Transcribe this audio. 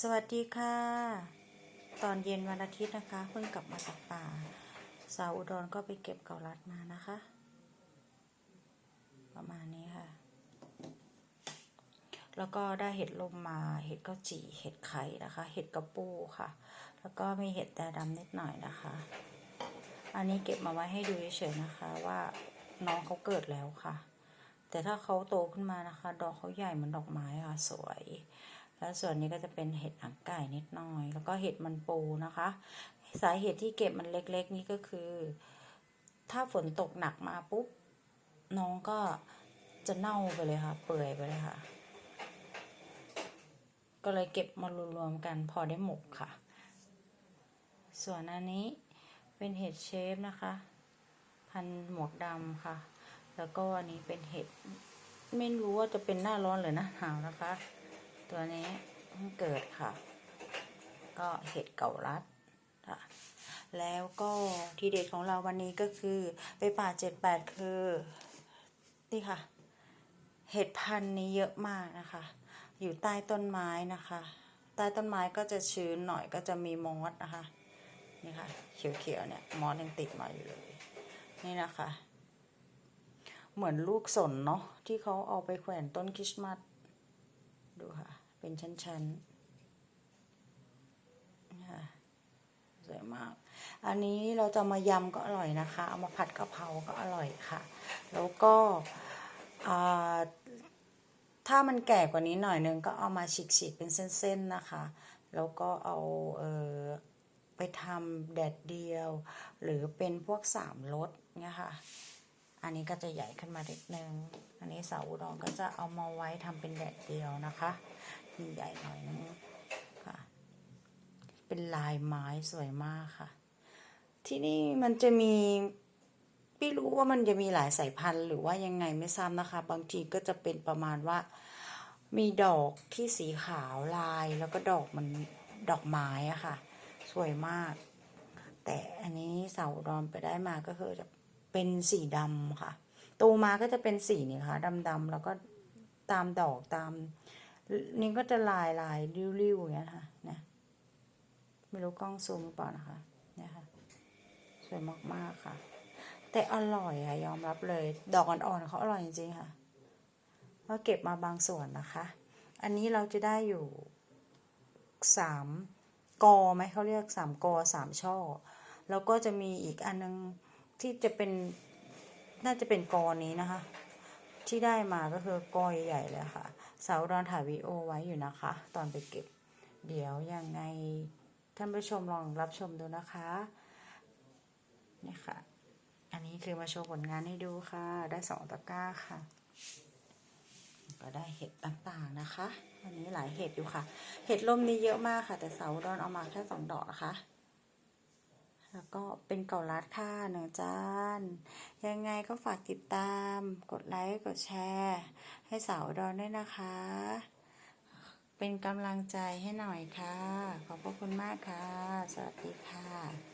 สวัสดีค่ะ ตอนเย็นวันอาทิตย์นะคะ เพิ่งกลับมาจากป่า สาวอุดรก็ไปเก็บเกาลัดมานะคะ ประมาณนี้ค่ะ แล้วก็ได้เห็ดลมมาเห็ดข้าจีเห็ดไข่นะคะ เห็ดกระปูค่ะ แล้วก็มีเห็ดแต่ดำนิดหน่อยนะคะ อันนี้เก็บมาไว้ให้ดูเฉยๆนะคะว่าน้องเขาเกิดแล้วค่ะ แต่ถ้าเขาโตขึ้นมานะคะ ดอกเขาใหญ่เหมือนดอกไม้ค่ะสวย แล้วส่วนนี้ก็จะเป็นเห็ดหางไก่นิดหน่อย แล้วก็เห็ดมันปูนะคะ สาเหตุที่เก็บมันเล็กๆ นี่ก็คือ ถ้าฝนตกหนักมาปุ๊บน้องก็จะเน่าไปเลยค่ะ เปื่อยไปเลยค่ะ ก็เลยเก็บมารวมๆกันพอได้หมกค่ะ ส่วนอันนี้เป็นเห็ดเชฟนะคะ พันหมวกดำค่ะ แล้วก็อันนี้เป็นเห็ด ไม่รู้ว่าจะเป็นหน้าร้อนหรือหน้าหนาวนะคะ ตัวนี้เพิ่งเกิดค่ะ ก็เห็ดเก่ารัดค่ะแล้วก็ทีเด็ดของเราวันนี้ก็คือไปป่าเจ็ดแปดคือนี่ค่ะ เห็ดพันธุ์นี้เยอะมากนะคะ อยู่ใต้ต้นไม้นะคะ ใต้ต้นไม้ก็จะชื้นหน่อยก็จะมีมอสนะคะนี่ค่ะเขียวๆเนี่ยมอสยังติดมาอยู่เลย นี่นะคะ เหมือนลูกสนเนาะที่เขาเอาไปแขวนต้นคริสต์มาสดูค่ะ เป็นชั้นๆนี่ค่ะสวยมาก อันนี้เราจะมายำก็อร่อยนะคะ เอามาผัดกะเพราก็อร่อยค่ะ แล้วก็ถ้ามันแก่กว่านี้หน่อยนึงก็เอามาฉีกๆเป็นเส้นๆนะคะ แล้วก็เอาเออไปทำแดดเดียว หรือเป็นพวกสามรสเนี่ยค่ะ อันนี้ก็จะใหญ่ขึ้นมาเล็กนึง อันนี้สาอุดรก็จะเอามาไว้ทำเป็นแดดเดียวนะคะมีใหญ่หน่อยนึงค่ะ เป็นลายไม้สวยมากค่ะ ที่นี่มันจะมีไม่รู้ว่ามันจะมีหลายสายพันธุ์ หรือว่ายังไงไม่ทราบนะคะ บางทีก็จะเป็นประมาณว่า มีดอกที่สีขาวลายแล้วก็ดอกมันดอกไม้อะค่ะ สวยมาก แต่อันนี้เสาอุดอนไปได้มาก็คือจะเป็นสีดำค่ะ ตมาก็จะเป็นสีนี่ค่ะดำๆแล้วก็ตามดอกตาม นี่ก็จะลายลายริ้วๆอย่างเงี้ยค่ะนะไม่รู้กล้องซูมหรือเปล่านะคะเนี่ยค่ะสวยมากๆค่ะ แต่อร่อยค่ะยอมรับเลย ดอกอ่อนๆเขาอร่อยจริงๆค่ะก็เก็บมาบางส่วนนะคะ อันนี้เราจะได้อยู่สามกอไหมเขาเรียกสามกอสามช่อ แล้วก็จะมีอีกอันนึงที่จะเป็น น่าจะเป็นกอนี้นะคะ ที่ได้มาก็คือกอใหญ่ๆเลยค่ะ สาวรอนถ่ายวีโอไว้อยู่นะคะ ตอนไปเก็บ เดี๋ยวยังไงท่านผู้ชมลองรับชมดูนะคะนี่ค่ะ อันนี้คือมาโชว์ผลงานให้ดูค่ะ ได้สองตะกร้าค่ะ ก็ได้เห็ดต่างๆนะคะ อันนี้หลายเห็ดอยู่ค่ะ เห็ดล่มนี้เยอะมากค่ะ แต่เสาดอนเอามาแค่สองดอกนะคะ แล้วก็เป็นเก่าลัดค่ะหนึ่งจานยังไงก็ฝากติดตาม กดไลค์กดแชร์ ให้สาวดอนด้วยนะคะ เป็นกำลังใจให้หน่อยค่ะ ขอบพระคุณมากค่ะ สวัสดีค่ะ